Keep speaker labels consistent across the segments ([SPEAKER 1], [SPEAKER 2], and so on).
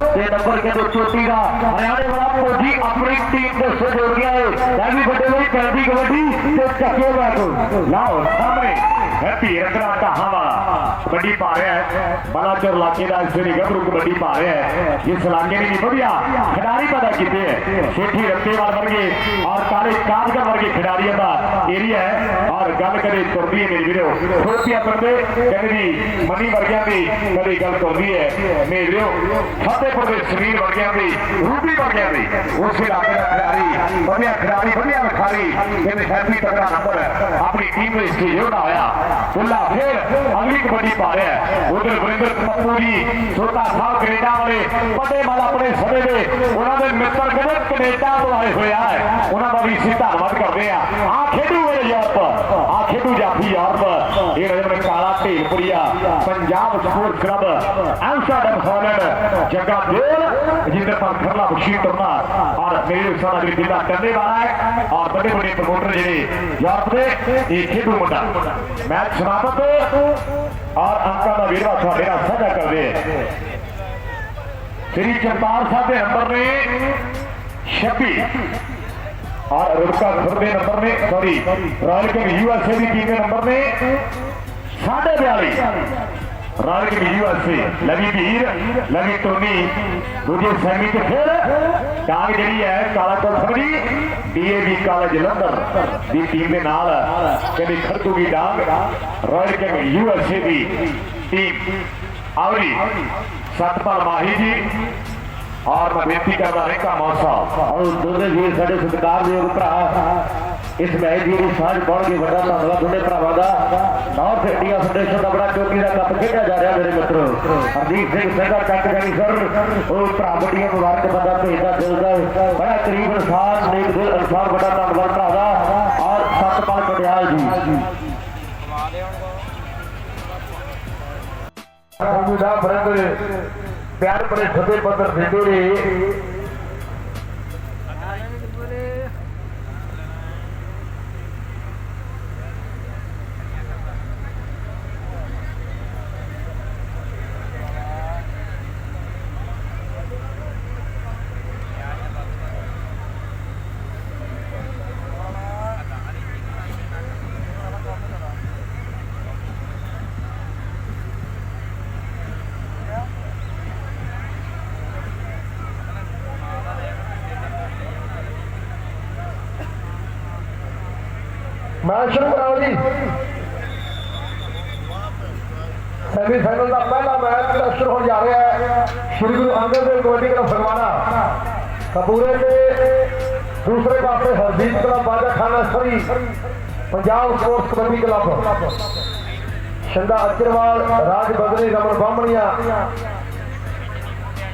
[SPEAKER 1] ਤੇ ਨੰਬਰ ਕਹਿੰਦੇ ਚੋਟੀ ਦਾ, ਹਰਿਆਣੇ ਵਾਲਾ ਫੌਜੀ ਆਪਣੀ ਟੀਮ ਦੇ ਸੇ ਹੈ ਇਹ ਵੀ ਵੱਡੇ ਵੱਡੀ ਕਬੱਡੀ ਤੇ ਚੱਕੇ ਬੈਠੋ। ਲਓ, ਸਾਹਮਣੇ। ਹੈਪੀ ਰੰਗਰਾ ਢਾਹਾਂ ਵਾਲਾ ਕਬੱਡੀ ਪਾ ਰਿਹਾ ਹੈ। ਬਲਾਚੌਰ ਇਲਾਕੇ ਦਾ ਸ੍ਰੀ ਗੱਭਰੂ ਕਬੱਡੀ ਪਾ ਰਿਹਾ ਹੈ। ਇਸ ਇਲਾਕੇ ਦੀ ਵੀ ਵਧੀਆ। ਖਿਡਾਰੀ ਪਤਾ ਕਿਤੇ ਹੈ। ਸੇਠੀ ਰੱਤੇਵਾਲ ਵਰਗੇ ਔਰ ਕਾਲੇ ਕਾਰਗਰ ਵਰਗੇ ਖਿਡਾਰੀਆਂ ਦਾ ਏਰੀਆ ਹੈ। ਔਰ ਗੱਲ ਕਰੇ ਤੁਰਦੀ ਹੈ ਮੇਰੀ ਵੀਰੋ। ਥੋੜੀਆਂ ਬੰਦੇ ਕਹਿੰਦੇ ਜੀ, ਮਨੀ ਵਰਗਿਆਂ ਦੀ ਕਦੇ ਗੱਲ ਤੁਰਦੀ ਹੈ। ਮੇਰੇ ਵੀਰੋ, ਫਤਿਹਪੁਰ ਦੇ ਸਰੀਰ ਵਰਗਿਆਂ ਦੀ ਰੂਪੀ ਵਰਗਿਆਂ ਦੀ, ਉਸੇ ਇਲਾਕੇ ਦਾ ਖਿਡਾਰੀ, ਵਧੀਆ ਖਿਡਾਰੀ, ਵਧੀਆ ਵਿਖਾਰੀ ਕਹਿੰਦੇ ਹੈਪੀ ਤਕੜਾ ਨੰਬਰ ਆਪਣੀ ਟੀਮ ਵਿੱਚ ਸਟੇਜ ਹੋਣਾ ਹੋਇਆ ਬੁੱਲਾ ਫਿਰ ਅਗਲੀ ਕਬੱਡੀ ਪਾ ਰਿਹਾ ਉਧਰ ਵਰਿੰਦਰ ਪੱਪੂ ਜੀ, ਛੋਟਾ ਸਾਹਿਬ ਕੈਨੇਡਾ ਵਾਲੇ ਵੱਡੇ ਮਾਲ ਆਪਣੇ ਸਮੇਂ ਦੇ, ਉਹਨਾਂ ਦੇ ਮਿੱਤਰ ਕਹਿੰਦੇ ਕੈਨੇਡਾ ਤੋਂ ਆਏ ਹੋਇਆ ਹੈ ਉਹਨਾਂ ਦਾ ਵੀ ਅਸੀਂ ਧੰਨਵਾਦ ਕਰਦੇ ਆ ਆ ਖੇਡੂ ਵੇ ਯੂਰਪ ਆ ਖੇਡੂ ਜਾਫੀ ਯੂਰਪ ਇਹ Rajan Kala Dhelpuria, Punjab sport club, Amsterdam Holland Jagga Dal Vijender Kharla Bakshi तोमनार और मेरे उसाना जी जिला करने वाला है और बड़े बड़े प्रमोटर जिले याद ये खेडू मुंडा मैच समाप्त और अंका का वीरवा सा मेरा साझा कर दे श्री चरतार साहब के नंबर ने छब्बी और रुड़का खुरबे नंबर ने सॉरी रॉयल किंग यूएसए की टीम के नंबर ने साढ़े बयालीस ਰਾਜ ਕਮੇਟੀ ਵਾਸਤੇ ਲਵੀ ਧੀਰ ਲਵੀ ਟੋਨੀ ਦੂਜੇ ਸੈਮੀ ਤੇ ਫਿਰ ਡਾਂਗ ਜਿਹੜੀ ਹੈ, ਕਾਲਾ ਕਲਸਮ ਦੀ ਡੀਏਵੀ ਕਾਲਜ ਲੰਦਰ ਦੀ ਟੀਮ ਦੇ ਨਾਲ ਕਹਿੰਦੇ ਖਰਦੂ ਦੀ ਡਾਂਗ ਰਾਜ ਕਮੇਟੀ ਯੂਐਸਏ ਦੀ ਟੀਮ ਆਵਰੀ, ਸਤਪਾਲ ਮਾਹੀ ਜੀ, ਔਰ ਮੈਂ ਬੇਨਤੀ ਕਰਦਾ ਰਹਿਕਾ ਮੌਸਾ। ਔਰ ਦੋਨੇ ਵੀਰ ਸਾਡੇ ਸਤਿਕਾਰਯੋਗ ਭਰਾ ਇਸ ਮੈਚ ਦੀ ਸਾਂਝ ਪਾਉਣ ਕੇ ਵੱਡਾ ਧੰਨਵਾਦ ਦੋਨੇ ਭਰਾਵਾਂ ਦਾ। ਨਾਰਥ ਇੰਡੀਆ ਫੈਡਰੇਸ਼ਨ ਦਾ ਬੜਾ ਚੋਟੀ ਦਾ ਕੱਪ ਖੇਡਿਆ ਜਾ ਰਿਹਾ ਮੇਰੇ ਮਿੱਤਰੋ। ਹਰਦੀਪ ਸਿੰਘ ਸਹਿਗਾ ਚੱਕ ਜਾਨੀ ਸਰ ਉਹ ਭਰਾ ਬੜੀਆਂ ਮੁਬਾਰਕ ਬੰਦਾ ਭੇਜਦਾ ਦਿਲਦਾ ਬੜਾ ਕਰੀਬ ਇਨਸਾਨ ਨੇਕ ਦਿਲ ਇਨਸਾਨ, ਵੱਡਾ ਧੰਨਵਾਦ ਭਰਾ ਦਾ। ਔਰ ਸਤਪਾਲ ਪਟਿਆਲ ਜੀ।
[SPEAKER 2] ਸੰਗੂਦਾ ਬਰੰਦਰ, ਪਿਆਰ ਬੜੇ ਫਤਿਹ ਪੱਤਰ ਦਿੰਦੇ ਨੇ। ਮੈਚ ਸ਼ੁਰੂ ਸੈਮੀ ਫਾਈਨਲ ਦਾ ਪਹਿਲਾ ਮੈਚ ਸ਼ੁਰੂ ਹੋਣ ਜਾ ਰਿਹਾ ਹੈ। ਸ਼੍ਰੀ ਗੁਰੂ ਅੰਗਦ ਦੇਵ ਕਬੱਡੀ ਕਲੱਬ ਫਰਮਾਨਾ ਕਪੂਰੇ ਤੇ ਦੂਸਰੇ ਪਾਸੇ Hardeep club, Bajakhana Surrey, Punjab sports kabaddi club. ਸ਼ੰਦਾ Acharwal ਰਾਜ ਬਦਰੀ, ਰਮਨ ਬਾਹਮਣੀਆਂ,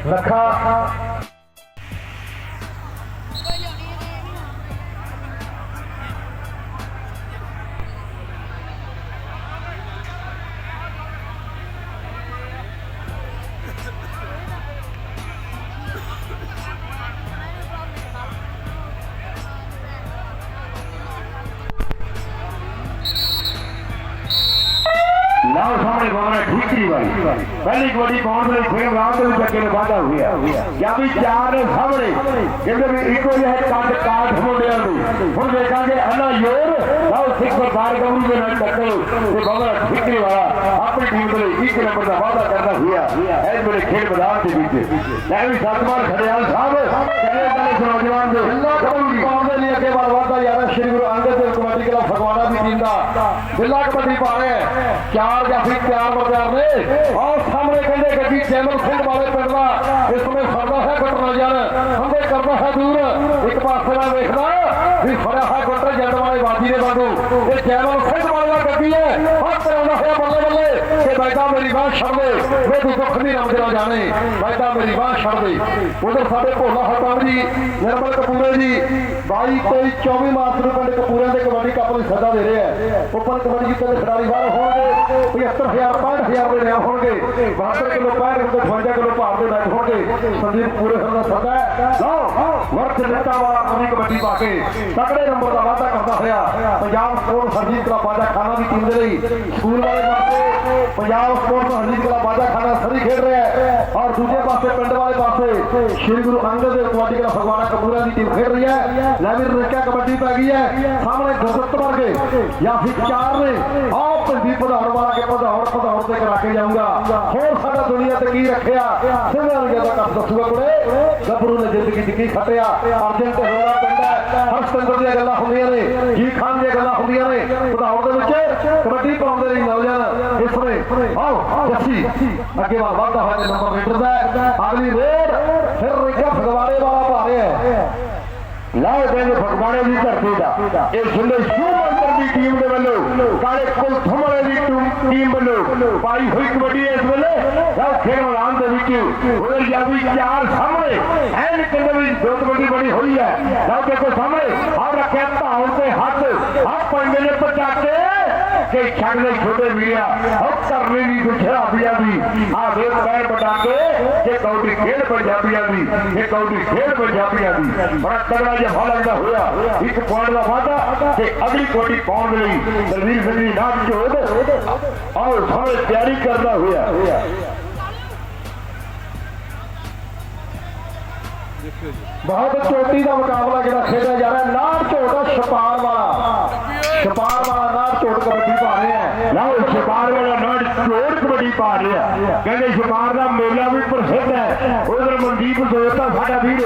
[SPEAKER 2] ਲੱਖਾ
[SPEAKER 1] ਗੋਰਾ ਠੀਕਰੀ ਵਾਲੀ ਪਹਿਲੀ ਕਬੱਡੀ ਪਾਉਣ ਦੇ ਫਿਰ ਰਾਤ ਦੇ ਵਿੱਚ ਅੱਗੇ ਨੂੰ ਵਾਧਾ ਹੋਇਆ। ਜਾਂ ਵੀ ਚਾਰ ਨੇ ਸਾਹਮਣੇ ਕਹਿੰਦੇ ਵੀ ਇੱਕੋ ਜਿਹਾ ਕੰਡ ਕਾਠ ਮੁੰਡਿਆਂ ਨੂੰ। ਹੁਣ ਦੇਖਾਂਗੇ ਅੱਲਾ ਯੋਰ ਲਓ ਸਿੱਖ ਬਾਰ ਗੌਰੂ ਦੇ ਨਾਲ ਟੱਕਰ ਤੇ ਗੋਰਾ ਠੀਕਰੀ ਵਾਲਾ ਆਪਣੀ ਟੀਮ ਦੇ ਲਈ ਇੱਕ ਨੰਬਰ ਦਾ ਵਾਅਦਾ ਕਰਦਾ ਹੋਇਆ। ਇਸ ਵੇਲੇ ਖੇਡ ਮੈਦਾਨ ਦੇ ਵਿੱਚ। ਲੈ ਵੀ ਸਤਮਾਨ ਖੜਿਆਲ ਸਾਹਿਬ, ਕਹਿੰਦੇ ਕਹਿੰਦੇ ਨੌਜਵਾਨ ਦੇ।
[SPEAKER 2] ਬਿੱਲਾ ਕਬੱਡੀ ਪਾਉਣ ਦੇ ਲਈ ਅੱਗੇ ਵੱਲ ਵਧਦਾ ਜਾ ਰਿਹਾ ਸ਼੍ਰੀ ਗੁਰੂ ਅੰਗਦ ਦੇਵ ਕਬੱਡੀ ਕਲੱਬ ਫਗਵਾੜਾ ਦੀ। ਕਬੱਡੀ ਪਾ ਚਾਰ ਜਾਫੀ ਤਿਆਰ ਬਰਦਾਰ ਨੇ। ਆਹ ਸਾਹਮਣੇ ਕਹਿੰਦੇ ਗੱਡੀ ਜੈਮਲ ਸਿੰਘ ਵਾਲੇ ਪਿੰਡ ਦਾ। ਇਸ ਸਮੇਂ ਫੜਦਾ ਹੈ ਗੁੱਟ ਨਜ਼ਰ ਹੰਦੇ ਕਰਦਾ ਹੈ ਦੂਰ। ਇੱਕ ਪਾਸੇ ਨਾਲ ਵੇਖਦਾ ਵੀ ਫੜਿਆ ਹੈ ਗੁੱਟ ਜੱਟ ਵਾਲੇ ਵਾਦੀ ਦੇ ਵਾਂਗੂ। ਇਹ ਜੈਮਲ ਸਿੰਘ ਵਾਲੇ ਗੱਡੀ ਹੈ। ਬੱਲੇ ਕਿ ਬੈਠਾ ਮੇਰੀ ਬਾਹ ਛੱਡ ਦੇ ਵੇ ਤੂੰ ਦੁੱਖ ਨਹੀਂ ਰਮ ਤੇਰਾ ਜਾਣੇ ਬੈਠਾ ਮੇਰੀ ਬਾਹ ਛੱਡ ਦੇ ਉਧਰ ਸਾਡੇ ਭੋਲਾ ਹਤਾਮ ਜੀ ਨਿਰਮਲ ਕਪੂਰੇ ਜੀ 22 23 24 ਮਾਰਚ ਨੂੰ ਪਿੰਡ ਕਪੂਰਿਆਂ ਦੇ ਕਬੱਡੀ ਕੱਪ ਨੂੰ ਸੱਦਾ ਦੇ ਰਹੇ ਆ ਉੱਪਰ ਕਬੱਡੀ ਜਿੱਤੇ ਦੇ ਖਿਡਾਰੀ ਬਾਹਰ ਹੋਣਗੇ 75000 65000 ਦੇ ਨਿਆਮ ਹੋਣਗੇ 72 ਕਿਲੋ ਪੈਰ 58 ਕਿਲੋ ਭਾਰ ਦੇ ਮੈਚ ਹੋਣਗੇ ਸੰਦੀਪ ਪੂਰੇ ਹਰ ਦਾ ਸਕਦਾ ਹੈ ਲਓ ਵਰਤ ਦਿੱਤਾ ਵਾਲਾ ਆਪਣੀ ਕਬੱਡੀ ਪਾ ਕੇ ਤਕੜੇ ਨੰਬਰ ਦਾ ਵਾਅਦਾ ਕਰਦਾ ਹੋਇਆ ਪੰਜਾਬ ਸਪੋਰਟ ਹਰਜੀਤ ਕਲਾ ਬਾਜਾ ਖਾਨਾ ਦੀ ਟੀਮ ਦੇ ਲਈ ਸਕੂਲ ਵਾਲੇ ਪਾਸੇ ਪੰਜਾਬ ਸਪੋਰਟ ਹਰਜੀਤ ਕਲਾ ਬਾਜਾ ਖਾਨਾ ਸਰੀ ਖੇਡ ਰਿਹਾ ਹੈ। ਔਰ ਦੂਜੇ ਪਾਸੇ, ਪਿੰਡ ਵਾਲੇ ਪਾਸੇ ਸ਼੍ਰੀ ਗੁਰੂ ਅੰਗਦ ਦੇਵ ਕਬੱਡੀ ਕਲਾ ਫਗਵਾੜਾ ਕਪੂਰਾ ਦੀ ਟੀਮ ਖੇਡ ਰਹੀ ਹੈ। ਲੈ ਵੀ ਰੇਕਾ ਕਬੱਡੀ ਪੈ ਗਈ ਹੈ। ਸਾਹਮਣੇ ਗੁਰਦੱਤ ਵਰਗੇ ਜਾਂ ਫਿਰ ਚਾਰ ਨੇ, ਆਹ ਭੰਦੀ ਪਧਾਰ ਵਾਲਾ ਕੇ ਪਧਾਰ ਪਧਾਰ ਤੇ ਕਰਾ ਕੇ ਜਾਊਗਾ। ਹੋਰ ਸਾਡਾ ਦੁਨੀਆ ਤੇ ਕੀ ਰੱਖਿਆ? ਸਿੰਘਾਂ ਨੂੰ ਜਦੋਂ ਕੱਪ ਦੱਸੂਗਾ ਕੁੜੇ। ਗੱਭਰੂ ਨੇ ਜ਼ਿੰਦਗੀ ਚ ਕੀ ਖੱਟਿਆ? ਅਰਜਨ ਤੇ ਹੋਣਾ ਪਿੰਡਾ ਹਰਸਤੰਦਰ ਦੀਆਂ ਗੱਲਾਂ ਹੁੰਦੀਆਂ ਨੇ ਜੀ ਖਾਨ ਦੀਆਂ ਗੱਲਾਂ ਹੁੰਦੀਆਂ ਨੇ। ਪਧਾਰ ਦੇ ਵਿੱਚ ਕਬੱਡੀ ਪਾਉਂਦੇ ਨੇ ਨੌਜਵਾਨ ਆਓ ਜੱਸੀ ਅੱਗੇ ਵੱਲ ਵਧਦਾ ਹੋਇਆ ਤੇ ਨੰਬਰ ਮੀਟਰ ਦਾ ਅਗਲੀ ਰੇਡ ਫਿਰ ਰਿਕਾ ਫਗਵਾੜੇ ਵਾਲਾ ਪਾ ਹੈ
[SPEAKER 1] ਲਾਓ ਕਹਿੰਦੇ ਫਗਵਾੜੇ ਦੀ ਧਰਤੀ ਦਾ ਇਹ ਸੁੰਦਰ ਸ਼ੂਮੰਤਰ ਦੀ ਟੀਮ ਦੇ ਵੱਲੋਂ ਕਾਲੇ ਕੁਲ ਥਮਲੇ ਦੀ ਟੀਮ ਵੱਲੋਂ ਪਾਈ ਹੋਈ ਕਬੱਡੀ ਇਸ ਵੇਲੇ ਲਾਓ ਖੇਡ ਮੈਦਾਨ ਦੇ ਵਿੱਚ ਉਧਰ ਜਾਵੀ ਚਾਰ ਸਾਹਮਣੇ ਐਨ ਕਿੰਨੇ ਵੀ ਦੋ ਕਬੱਡੀ ਬਣੀ ਹੋਈ ਹੈ ਲਾਓ ਦੇਖੋ ਸਾਹਮਣੇ ਆ ਰੱਖਿਆ ਧਾਉ ਤੇ ਹੱਥ ਹੱਥ ਪੰਜੇ ਨੇ ਪਚਾਕੇ ਕਿ ਛੱਡ ਦੇ ਛੋਟੇ ਵੀਰਿਆ ਉਹ ਕਰਨੀ ਨਹੀਂ ਦੁਖਿਆ ਪਿਆ ਵੀ ਆ ਵੇ ਪੈਰ ਪਟਾਕੇ ਜੇ ਕੌਡੀ ਖੇਡ ਪੰਜਾਬੀਆਂ ਦੀ ਇਹ ਕੌਡੀ ਖੇਡ ਪੰਜਾਬੀਆਂ ਦੀ, ਬੜਾ ਤਗੜਾ ਜਿਹਾ ਫਲ ਲੱਗਦਾ ਹੋਇਆ। ਇੱਕ ਪੁਆਇੰਟ ਦਾ ਵਾਧਾ ਤੇ ਅਗਲੀ ਕੋਟੀ ਪਾਉਣ ਲਈ ਦਲਵੀਰ ਸਿੰਘ ਦੀ ਨਾਮ ਜੋੜ ਆਓ ਸਾਰੇ ਤਿਆਰੀ ਕਰਦਾ ਹੋਇਆ।
[SPEAKER 2] ਬਹੁਤ ਚੋਟੀ ਦਾ ਮੁਕਾਬਲਾ ਜਿਹੜਾ ਖੇਡਿਆ ਜਾ ਰਿਹਾ ਨਾੜ ਝੋਟਾ ਛਪਾਰ ਵਾਲਾ ਛਪਾਰ ਵਾਲਾ ਨਾੜ ਝੋਟ ਕਬੱਡੀ ਪਾ ਰਿਹਾ ਹੈ
[SPEAKER 1] ਲਓ ਸ਼ਿਕਾਰ ਵਾਲਾ ਨਾੜ ਚੋੜ ਕਬੱਡੀ ਰਿਹਾ ਕਹਿੰਦੇ ਸ਼ਿਕਾਰ ਦਾ ਮੇਲਾ ਵੀ ਪ੍ਰਸਿੱਧ ਹੈ। ਉਧਰ ਮਨਦੀਪ ਦੋਸਤਾ ਸਾਡਾ ਵੀਰ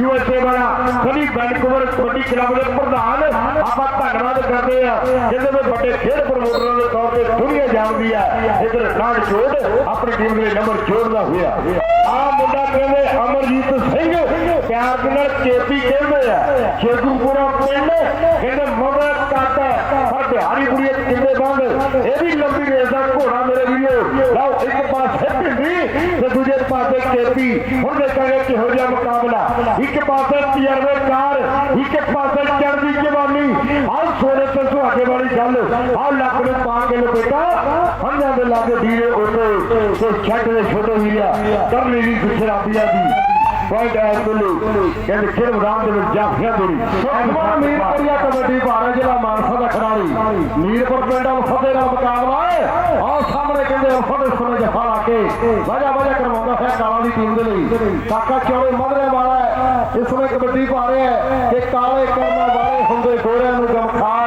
[SPEAKER 1] ਯੂਐਸਏ ਵਾਲਾ, ਸਨੀ ਵੈਨਕੂਵਰ ਕਬੱਡੀ ਕਲੱਬ ਦੇ ਪ੍ਰਧਾਨ। ਆਪਾਂ ਧੰਨਵਾਦ ਕਰਦੇ ਆ ਜਿਹਦੇ ਵਿੱਚ ਵੱਡੇ ਖੇਡ ਪ੍ਰਮੋਟਰਾਂ ਦੇ ਤੌਰ ਤੇ ਦੁਨੀਆ ਜਾਣਦੀ ਆ ਇਧਰ ਨਾੜ ਚੋੜ ਆਪਣੀ ਟੀਮ ਦੇ ਨੰਬਰ ਜੋੜਦਾ ਹੋਇਆ। ਆ ਮੁੰਡਾ ਕਹਿੰਦੇ ਅਮਰਜੀਤ ਸਿੰਘ, ਪਿਆਰ ਦੇ ਨਾਲ ਚੇਪੀ ਕਹਿੰਦੇ ਆ। ਚੇਗੂਪੁਰਾ ਪਿੰਡ, ਕਹਿੰਦੇ ਮਗਰ ਕੱਟ ਪਰ ਕਿੰਨੇ ਬੰਦ ਇਹ ਵੀ ਲੰਬੀ ਰੇਸ ਦਾ ਘੋੜਾ ਮੇਰੇ ਵੀਰੋ। ਲਓ, ਇੱਕ ਪਾਸੇ ਭਿੰਡੀ ਤੇ ਦੂਜੇ ਪਾਸੇ ਚੇਪੀ ਹੁਣ ਦੇਖਾਂਗੇ ਕਿਹੋ ਜਿਹਾ ਮੁਕਾਬਲਾ। ਇੱਕ ਪਾਸੇ ਤਜਰਬੇਕਾਰ ਇੱਕ ਪਾਸੇ ਚੜ੍ਹਦੀ ਜਵਾਨੀ। ਆਹ ਸੋਨੇ ਤੇ ਸੁਹਾਗੇ ਵਾਲੀ ਗੱਲ। ਆਹ ਲੱਕ ਨੂੰ ਪਾ ਕੇ ਲਪੇਟਾ ਹੰਝਾਂ ਦੇ ਲਾਗੇ ਵੀਰੇ ਉੱਤੇ ਤੇ ਛੱਡ ਦੇ ਛੋਟੇ ਵੀਰਿਆ। ਕਰਨੀ ਵੀ ਗੁਜਰਾਤੀਆਂ ਦੀ। ਪੁਆਇੰਟ ਹੈ ਤੁਲੂ ਕਹਿੰਦੇ ਖੇਡ ਮੈਦਾਨ ਦੇ ਵਿੱਚ ਜਾਫੀਆਂ ਦੋਰੀ
[SPEAKER 2] ਸਤਵਾ ਮੀਰਪੁਰੀਆ ਕਬੱਡੀ ਰਿਹਾ ਜ਼ਿਲ੍ਹਾ ਮਾਨਸਾ ਦਾ ਖਿਡਾਰੀ। ਮੀਰਪੁਰ ਪਿੰਡ ਅਲਫਤੇ ਨਾਲ ਮੁਕਾਬਲਾ ਹੈ। ਆਹ ਸਾਹਮਣੇ ਕਹਿੰਦੇ ਅਲਫਤੇ ਸੁਣੇ ਜਫਾ ਲਾ ਕੇ ਵਜਾ ਵਜਾ ਕਰਵਾਉਂਦਾ ਹੈ ਕਾਲਾ ਦੀ ਟੀਮ ਦੇ ਲਈ। ਕਾਕਾ ਚੌੜੇ ਮਧਰੇ ਵਾਲਾ ਇਸ ਸਮੇਂ ਕਬੱਡੀ ਪਾ ਰਿਹਾ ਹੈ ਕਿ ਕਾਲੇ ਕਰਮਾਂ ਵਾਲੇ ਹੁੰਦੇ ਗੋਰਿਆਂ ਨੂੰ ਗਮਖਾਰ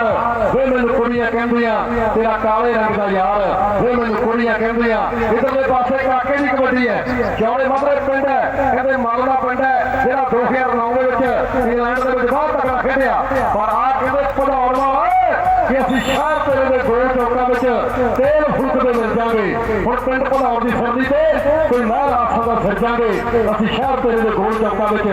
[SPEAKER 2] ਕਹਿੰਦੇ ਆ ਕਹਿੰਦੀਆਂ ਤੇਰਾ ਕਾਲੇ ਰੰਗ ਦਾ ਯਾਰ। ਵੇ ਮੈਨੂੰ ਕੁੜੀਆਂ ਕਹਿੰਦੀਆਂ ਇਧਰਲੇ ਪਾਸੇ ਕਾਕੇ ਦੀ ਕਬੱਡੀ ਹੈ। ਚੌੜੇ ਮਧਰੇ ਪਿੰਡ ਹੈ, ਕਹਿੰਦੇ ਮਾਲਵਾ ਪਿੰਡ ਹੈ, ਜਿਹੜਾ 2009 ਦੇ ਵਿੱਚ ਇੰਗਲੈਂਡ ਦੇ ਵਿੱਚ ਬਹੁਤ ਤਕੜਾ ਖੇਡਿਆ। ਪਰ ਆ ਕਹਿੰਦੇ ਪਧਾਉਣ ਵਾਲਾ ਕਿ ਅਸੀਂ ਸ਼ਹਿਰ ਤੇਰੇ ਦੇ ਗੋਲ ਚੌਕਾਂ ਵਿੱਚ ਹੁਣ ਪਿੰਡ ਪਧਾਉਣ ਦੀ ਸਰਦੀ ਤੇ ਕੋਈ ਮਹਿਲ ਆਸਾ ਦਾ ਫਿਰ ਜਾਗੇ। ਅਸੀਂ ਸ਼ਹਿਰ ਤੇਰੇ ਦੇ ਗੋਲ ਚੌਕਾਂ ਵਿੱਚ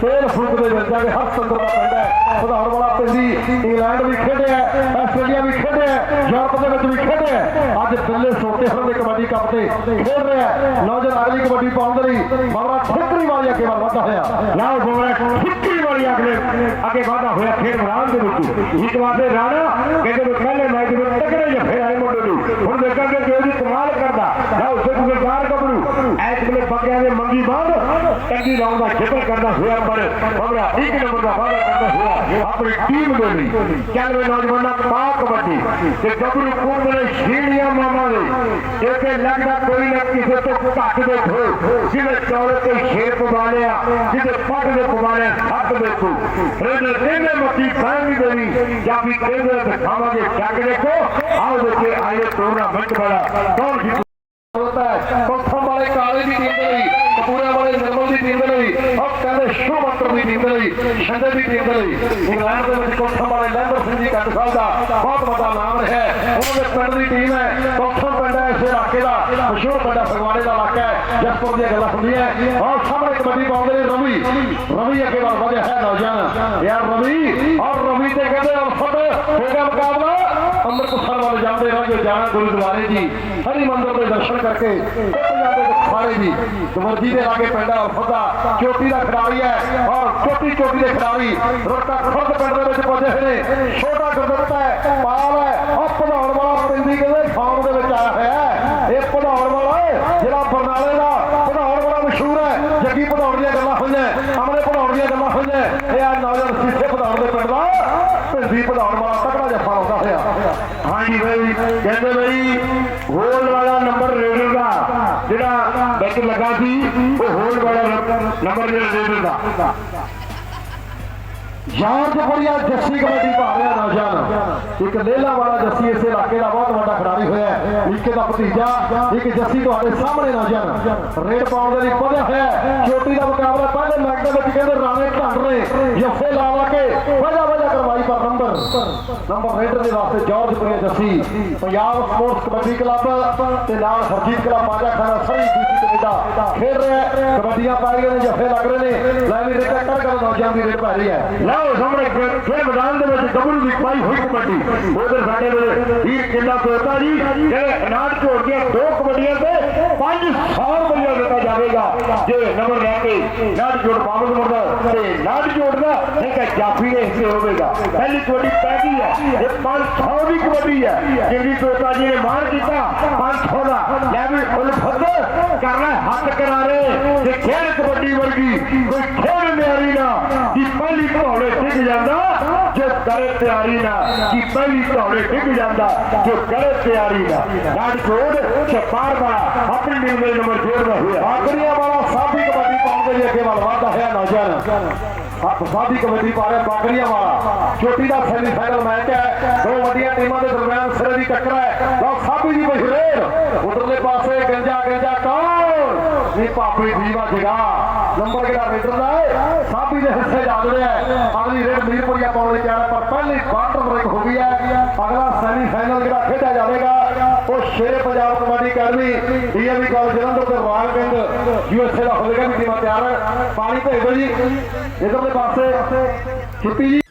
[SPEAKER 2] ਤੇਲ ਫੁੱਕਦੇ ਮਿਲ ਜਾਗੇ। ਹਰ ਸੰਦਰ ਦਾ ਪਿੰਡ ਹੈ। ਪਧਾਉਣ ਵਾਲਾ ਪਿੰਡੀ ਇੰਗਲੈਂਡ ਵੀ ਖੇਡਿਆ ਆਸਟ੍ਰੇਲੀਆ ਵੀ ਖੇਡਿਆ ਯੂਰਪ ਦੇ ਵਿੱਚ ਵੀ ਖੇਡਿਆ ਅੱਜ ਦਿੱਲੇ ਸੋਤੇ ਹਰਨ ਦੇ ਕਬੱਡੀ ਕੱਪ ਤੇ ਖੇਡ ਰਿਹਾ। ਨੌਜਵਾਨ ਅਗਲੀ ਕਬੱਡੀ ਪਾਉਣ ਦੇ ਲਈ ਮਾਮਲਾ ਠਿਕਰੀ ਵਾਲੀ ਅੱਗੇ ਵੱਲ ਵਧਦਾ ਹੋਇਆ।
[SPEAKER 1] ਲਾਓ ਬੋਲਾ ਵਾਲੀ ਅਗਲੇ ਅੱਗੇ ਵਾਧਾ ਹੋਇਆ ਖੇਡ ਮੈਦਾਨ ਦੇ ਵਿੱਚ। ਇੱਕ ਵਾਰ ਦੇ ਰਾਣਾ ਕਹਿੰਦੇ ਵੀ ਪਹਿਲੇ ਮੈਚ ਵਿੱਚ ਤਕੜੇ ਜਫੇ ਆਏ ਮੁੰਡੇ ਨੂੰ ਹੁਣ ਦੇਖਾਂਗੇ ਕਿ ਉਹਦੀ ਕਮਾਲ ਕਰਦਾ ਲਾਓ ਸਿੱਖ ਵਿਚਾਰ ਗੱਭਰੂ ਐਸ ਵੇਲੇ ਦੇ ਮੰਗੀ ਬਾਂਧ ਟੰਗੀ ਲਾਉਣ ਦਾ ਜ਼ਿਕਰ ਕਰਦਾ ਹੋਇਆ ਪਰ ਬਬੜਾ ਇੱਕ ਨੰਬਰ ਦਾ ਵਾਅਦਾ ਕਰਦਾ ਹੋਇਆ, ਆਪਣੀ ਟੀਮ ਦੇ ਲਈ। ਚੱਲ ਵੇ ਨੌਜਵਾਨਾਂ ਪਾ ਕਬੱਡੀ ਤੇ ਗੱਭਰੂ ਕੋਲ ਦੇ ਸ਼ੀਲੀਆਂ ਮਾਮਾ ਦੇ। ਇੱਥੇ ਲੱਗਦਾ ਕੋਈ ਨਾ ਕਿਸੇ ਤੋਂ ਘੱਟ ਦੇਖੋ ਜਿਹਨੇ ਚੌੜੇ ਤੇ ਸ਼ੇਰ ਪਵਾ ਜਿਹਦੇ ਪੱਟ ਦੇ ਪਵਾ ਲਿਆ ਦੇਖੋ ਰੇਡੇ ਕਹਿੰਦੇ ਮੱਤੀ ਖਾਣੀ ਦੇਣੀ, ਜਾਂ ਵੀ ਕਹਿੰਦੇ ਦਿਖਾਵਾਂਗੇ ਜੱਗ ਦੇਖੋ ਆਓ ਦੇਖੇ ਆਏ ਟੂਰਨਾਮੈਂਟ ਵਾਲਾ ਕੌਣ ਜਿੱਤੂ
[SPEAKER 2] ਹੋਤਾ ਹੈ ਕੋਥਮ ਵਾਲੇ ਕਾਲੇ ਦੀ ਟੀਮ ਦੇ ਲਈ ਕਪੂਰਾ ਵਾਲੇ ਨਿਰਮਲ ਦੀ ਟੀਮ ਦੇ ਲਈ ਉਹ ਕਹਿੰਦੇ ਸ਼ੋਮੰਤਰ ਦੀ ਟੀਮ ਦੇ ਲਈ ਸ਼ੰਦੇ ਦੀ ਟੀਮ ਦੇ ਲਈ ਇੰਗਲੈਂਡ ਦੇ ਵਿੱਚ ਕੋਥਮ ਵਾਲੇ ਲੈਂਬਰ ਸਿੰਘ ਜੀ ਕੰਡ ਸਾਹਿਬ ਦਾ ਬਹੁਤ ਵੱਡਾ ਨਾਮ ਰਿਹਾ ਹੈ ਉਹਨਾਂ ਦੇ ਪਿੰਡ ਦੀ ਟੀਮ ਹੈ ਕੋਥਮ ਪਿੰਡ ਹੈ ਇਸ ਇਲਾਕੇ ਦਾ ਮਸ਼ਹੂਰ ਪਿੰਡ ਹੈ ਫਗਵਾੜੇ ਦਾ ਇਲਾਕਾ ਹੈ ਜਸਪੁਰ ਦੀਆਂ ਗੱਲਾਂ ਹੁੰਦੀਆਂ ਔਰ ਸਾਹਮਣੇ ਕਬੱਡੀ ਪਾਉਂਦੇ ਨੇ ਰਵੀ ਰਵੀ ਅੱਗੇ ਵੱਲ ਵਧਿਆ ਹੈ ਨੌਜਵਾਨ ਯਾਰ ਰਵੀ ਔਰ ਰਵੀ ਤੇ ਕਹਿੰਦੇ ਅਲਫਤ ਹੋ ਗਿਆ ਮੁਕਾਬਲਾ ਅੰਮ੍ਰਿਤਸਰ ਵੱਲ ਜਾਂਦੇ ਰਹੋ ਜਾਣਾ ਗੁਰਦੁਆਰੇ ਜੀ ਹਰੀ ਮੰਦਰ ਦੇ ਦਰਸ਼ਨ ਕਰਕੇ ਜੀ ਦਵਰਜੀ ਦੇ ਲਾਗੇ ਪਿੰਡ ਅਲਫਤਾ ਚੋਟੀ ਦਾ ਖਿਡਾਰੀ ਹੈ ਔਰ ਚੋਟੀ ਚੋਟੀ ਦੇ ਖਿਡਾਰੀ ਰੋਟਾ ਖੁਰਦ ਪਿੰਡ ਦੇ ਵਿੱਚ ਪਹੁੰਚੇ ਹੋਏ ਨੇ। ਛੋਟਾ ਗੁਰਦੱਤਾ ਹੈ, ਪਾਲ ਹੈ
[SPEAKER 1] ਨੰਬਰ ਰੇਡਰ ਦਾ
[SPEAKER 2] ਜੱਸੀ ਕਬੱਡੀ ਪਾ ਰਿਹਾ ਨੌਜਵਾਨ ਇੱਕ ਲੇਲਾ ਵਾਲਾ ਜੱਸੀ ਇਸ ਇਲਾਕੇ ਦਾ ਬਹੁਤ ਵੱਡਾ ਖਿਡਾਰੀ ਹੋਇਆ ਹੈ। ਦਾ ਭਤੀਜਾ, ਇੱਕ ਜੱਸੀ ਤੁਹਾਡੇ ਸਾਹਮਣੇ ਨੌਜਵਾਨ ਰੇਡ ਪਾਉਣ ਦੇ ਲਈ ਵਧਿਆ ਹੋਇਆ ਚੋਟੀ ਦਾ ਮੁਕਾਬਲਾ ਪਹਿਲੇ ਮੈਚ ਦੇ ਵਿੱਚ ਕਹਿੰਦੇ ਰਾਣੇ ਢੰਡ ਰਹੇ ਜੱਫੇ ਲਾ ਲਾ ਕੇ ਵਜਾ ਵਜਾ ਕਰਵਾਈ ਪਰ ਨੰਬਰ। ਨੰਬਰ ਰੇਡਰ ਦੇ ਵਾਸਤੇ George Jassi. Punjab sports kabaddi club ਤੇ ਨਾਲ ਹਰਜੀਤ ਕਲੱਬ ਬਾਜਾ ਖਾਨਾ ਸਰੀ ਡੀਸੀ ਕੈਨੇਡਾ ਖੇਡ ਰਿਹਾ ਕਬੱਡੀਆਂ ਪਾ ਰਹੀਆਂ ਨੇ, ਜੱਫੇ ਲੱਗ ਰਹੇ ਨੇ। ਲੈ ਵੀ ਰੇਡ ਕਰ ਕਰ ਨੌਜਵਾਨ ਦੀ ਰੇਡ ਪੈ ਰਹੀ ਹੈ।
[SPEAKER 1] ਲਓ ਸਾਹਮਣੇ ਖੇਡ ਮੈਦਾਨ ਦੇ ਵਿੱਚ ਗੱਭਰੂ ਦੀ ਪਾਈ ਹੋਈ ਕਬੱਡੀ ਉਧਰ ਸਾਡੇ ਵੇਲੇ ਵੀਰ ਕਿੰਨਾ ਤੋਤਾ ਜੀ, ਜਿਹੜੇ ਅਨਾਜ ਝੋੜ ਦੀਆਂ ਦੋ ਕਬੱਡੀਆਂ ਤੇ 500 ਰੁਪਏ ਦਿੱਤਾ ਜਾਵੇਗਾ। ਜੇ ਨੰਬਰ ਲੈ ਕੇ ਨਾੜ ਜੋੜ ਵਾਪਸ ਮੁੜਦਾ ਤੇ ਨਾੜ ਜੋੜਦਾ ਨਹੀਂ ਕਿ ਜਾਫੀ ਦੇ ਹਿੱਸੇ ਹੋਵੇਗਾ। ਪਹਿਲੀ ਕਬੱਡੀ ਪੈ ਹੈ, ਇਹ 500 ਦੀ ਕਬੱਡੀ ਹੈ। ਜਿੰਦੀ ਤੋਤਾ ਜੀ ਨੇ ਮਾਰ ਕੀਤਾ 500 ਦਾ। ਲੈ ਵੀ ਉਲਫਤ ਕਰਨਾ ਹੱਥ ਕਰਾਰੇ ਜੇ ਖੇਡ ਕਬੱਡੀ ਵਰਗੀ, ਕੋਈ ਖੇਡ ਨਿਆਰੀ ਨਾ। ਪਹਿਲੀ ਘੋੜੇ ਡਿੱਗ ਜਾਂਦਾ, ਜੋ ਕਰੇ ਤਿਆਰੀ ਨਾ ਕਿ ਪਹਿਲੀ ਘੋੜੇ ਡਿੱਗ ਜਾਂਦਾ, ਜੋ ਕਰੇ ਤਿਆਰੀ ਨਾ ਨਾੜ ਜੋੜ ਛਪਾਰ ਵਾਲਾ ਆਪਣੀ ਟੀਮ ਦੇ ਨੰਬਰ ਜੋੜਦਾ ਹੋਇਆ।
[SPEAKER 2] ਬਾਗੜੀਆਂ ਵਾਲਾ ਸਾਡੀ ਕਬੱਡੀ ਪਾਉਣ ਦੇ ਲਈ ਅੱਗੇ ਵੱਲ ਵਧਦਾ ਹੋਇਆ ਨੌਜਵਾਨ। ਸਾਡੀ ਕਬੱਡੀ ਪਾ ਰਿਹਾ ਵਾਲਾ। ਚੋਟੀ ਦਾ ਸੈਮੀਫਾਈਨਲ ਮੈਚ ਹੈ। ਦੋ ਵੱਡੀਆਂ ਟੀਮਾਂ ਦੇ ਦਰਮਿਆਨ ਸਿਰੇ ਦੀ ਟੱਕਰ ਹੈ। ਲਓ ਸਾਬੀ ਦੀ ਮਸ਼ਹੂਰ ਉਧਰਲੇ ਪਾਸੇ ਗੰਜਾ ਗੰਜਾ ਕੌਣ ਇਹ ਪਾਪੜੀ ਦੀਵਾ ਜਗਾ। ਨੰਬਰ ਕਿਹੜਾ ਰੇਡਰ ਦਾ ਹੈ? ਸਾਬੀ ਦੇ ਹਿੱਸੇ ਜਾ ਰਿਹਾ ਹੈ। ਅਗਲੀ ਰੇਡ ਮੀਰਪੁਰੀਆ ਪਾਉਣ ਲਈ ਤਿਆਰ ਪਰ ਪਹਿਲੀ ਕੁਆਟਰ ਬ੍ਰੇਕ ਹੋ ਗਈ ਹੈ। ਅਗਲਾ ਸੈਮੀਫਾਈਨਲ ਜਿਹੜਾ ਖੇਡਿਆ ਜਾਵੇਗਾ, ਉਹ Sher Punjab kabaddi academy, DAV college Jalandhar ਤੇ ਰਵਾਲ ਪਿੰਡ ਯੂਐਸਏ ਦਾ ਹੋਵੇਗਾ। ਵੀ ਟੀਮਾਂ ਤਿਆਰ ਪਾਣੀ ਭੇਜੋ ਜੀ। ਇਧਰਲੇ ਪਾਸੇ, ਛੁੱਟੀ ਜੀ।